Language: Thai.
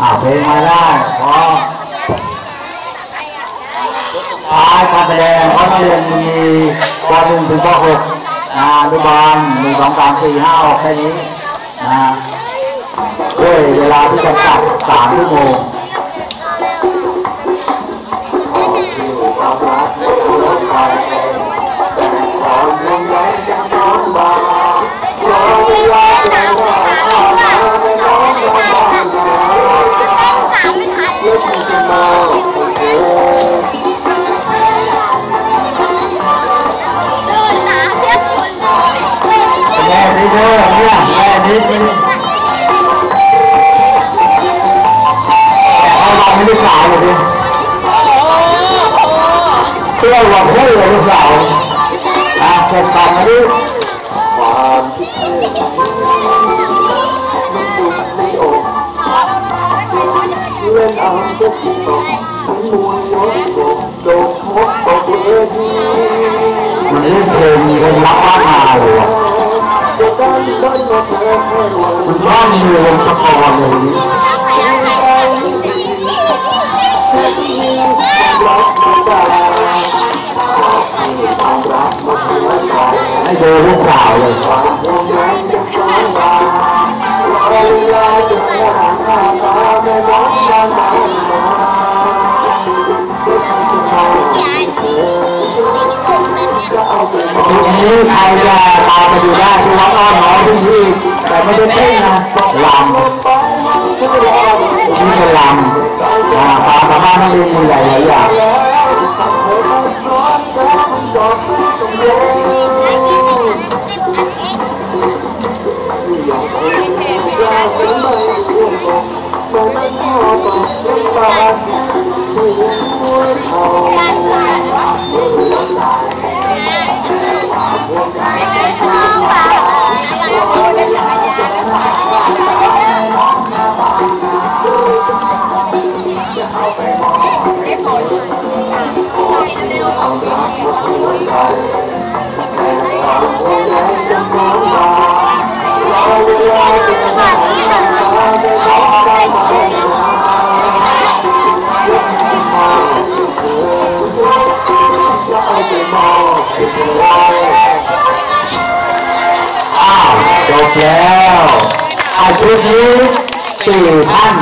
อ่าเพลงมาได้พอท้ายการแสดงเพราะนักเรียนมีป .1 ถึงป .6 นะอนุบาลหนึ่งสองสามสี่ห้าออกแค่นี้นะด้วยเวลาที่จำกัดสามชั่วโมง เนี่ยแม่นี่นี่แต่เขาเราไม่ได้สาวเลยดิเพื่อหวังให้เลยลูกสาวอาเก็บตังค์ดิความคิดถึงมันบุกในอกเลื่อนเอาเจ็บตกทั้งมวลรถตกโดนทบตกเวทีมันเล่นเพลงเพลงรักบ้านนาเลย มันบ้านเมืองสะพอนเลยนี่ให้เจอลูกสาวเลยทีนี้ ใครจะตามไปดูได้ที่วัดอ้อนน้อยที่นี่แต่ไม่ได้เต้นนะลำนี่เป็นลำอ่าตามสามารถนั่งเรียนมีหลายหลายอย่างอ้า วจบ แล้วอาชุดนี้สี่ท่าน